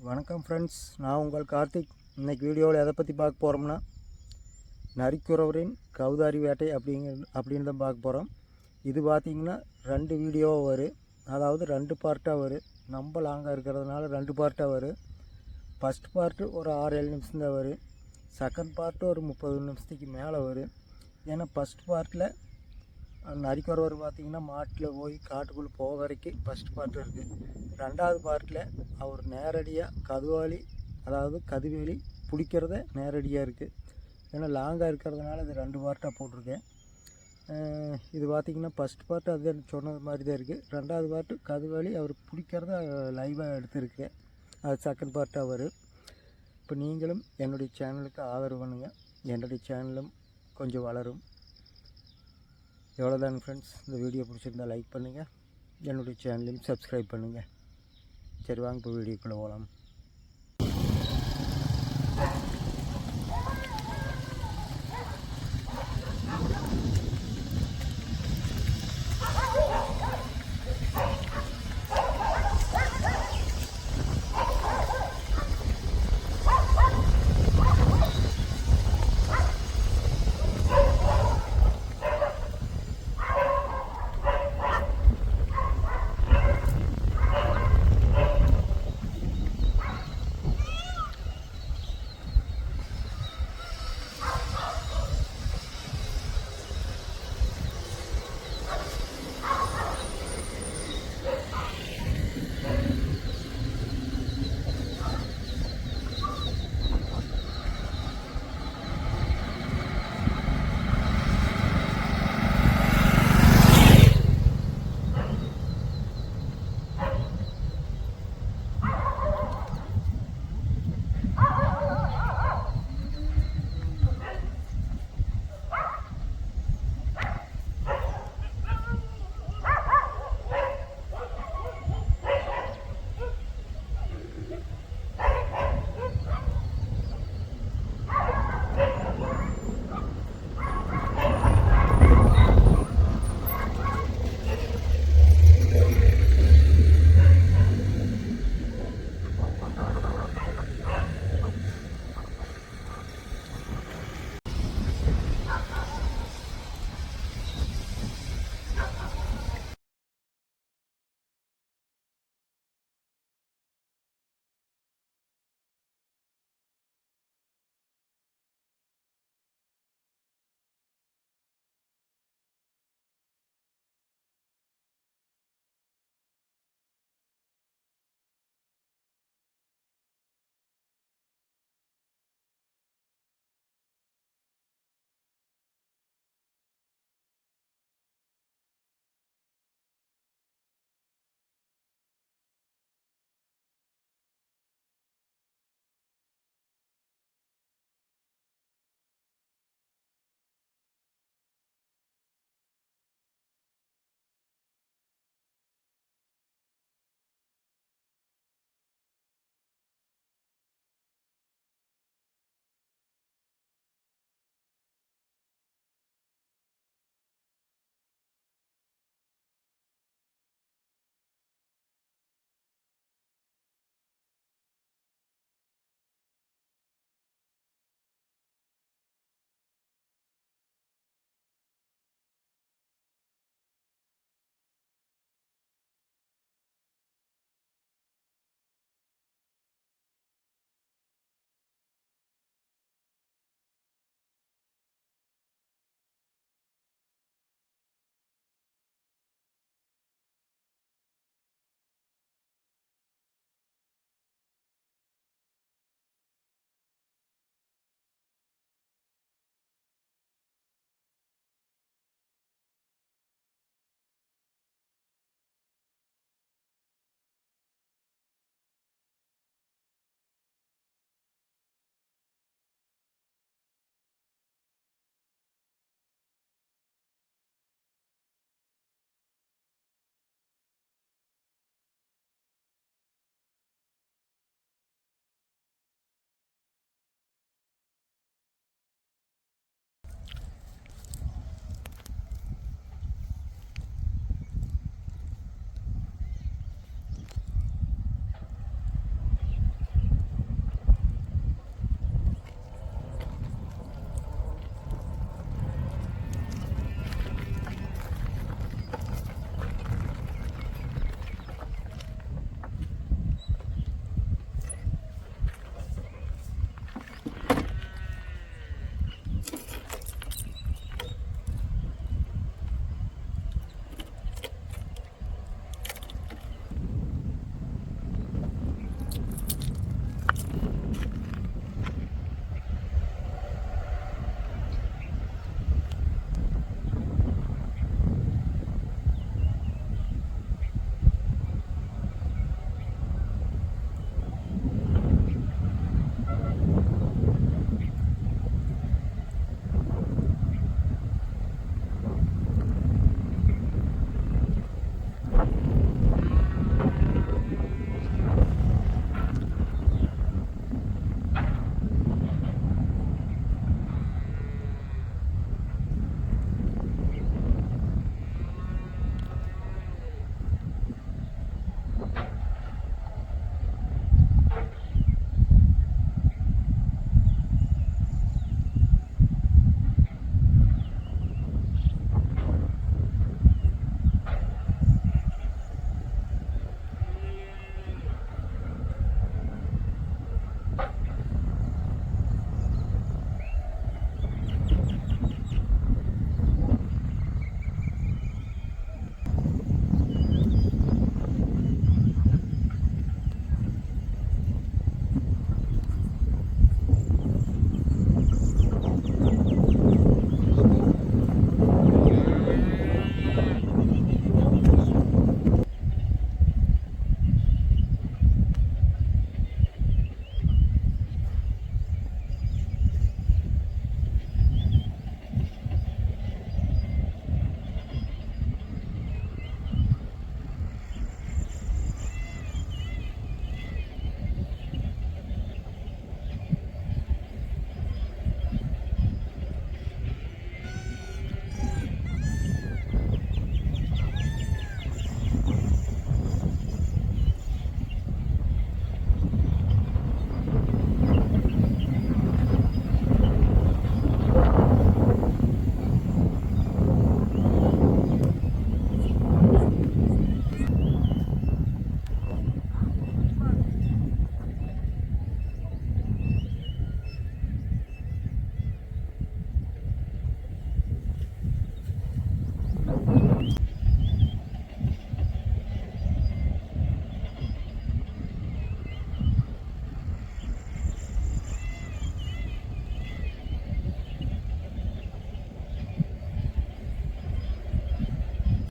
வணக்கம் ஃப்ரெண்ட்ஸ் நான் உங்கள் கார்த்திக். இன்னைக்கு வீடியோவில் எதை பற்றி பார்க்க போகிறோம்னா நரிக்குறவரின் கவுதாரி வேட்டை அப்படிங்கிற அப்படின்னு தான் பார்க்க போகிறோம் இது பார்த்திங்கன்னா ரெண்டு வீடியோவாக வரும் அதாவது ரெண்டு பார்ட்டாக வரும் ரொம்ப லாங்காக இருக்கிறதுனால ரெண்டு பார்ட்டாக வரும் ஃபஸ்ட் பார்ட்டு ஒரு ஆறு ஏழு நிமிஷம் தான் வரும் செகண்ட் பார்ட்டு ஒரு முப்பது நிமிஷத்துக்கு மேலே வரும் ஏன்னா ஃபஸ்ட் பார்ட்டில் நரிக்குறவர் பார்த்திங்கன்னா மாட்டில் போய் காட்டுக்குள்ளே போக வரைக்கும் ஃபஸ்ட் பார்ட் இருக்குது ரெண்டாவது பார்ட்டில் அவர் நேரடியாக கதுவாளி அதாவது கதுவேலி பிடிக்கிறத நேரடியாக இருக்குது ஏன்னா லாங்காக இருக்கிறதுனால இது ரெண்டு பார்ட்டாக போட்டிருக்கேன். இது பார்த்திங்கன்னா ஃபஸ்ட் பார்ட் அது சொன்னது மாதிரி தான் இருக்குது ரெண்டாவது பார்ட்டு கதுவாளி அவர் பிடிக்கிறத லைவாக எடுத்திருக்கேன். அது செகண்ட் பார்ட்டாக வரும். இப்போ நீங்களும் என்னுடைய சேனலுக்கு ஆதரவு பண்ணுங்கள் என்னுடைய சேனலும் கொஞ்சம் வளரும். எவ்வளோதான் ஃப்ரெண்ட்ஸ் இந்த வீடியோ பிடிச்சிருந்தா லைக் பண்ணுங்கள் என்னுடைய சேனலையும் சப்ஸ்கிரைப் பண்ணுங்கள் சரி வாங்க இப்போ வீடியோக்குள்ளே போகலாம்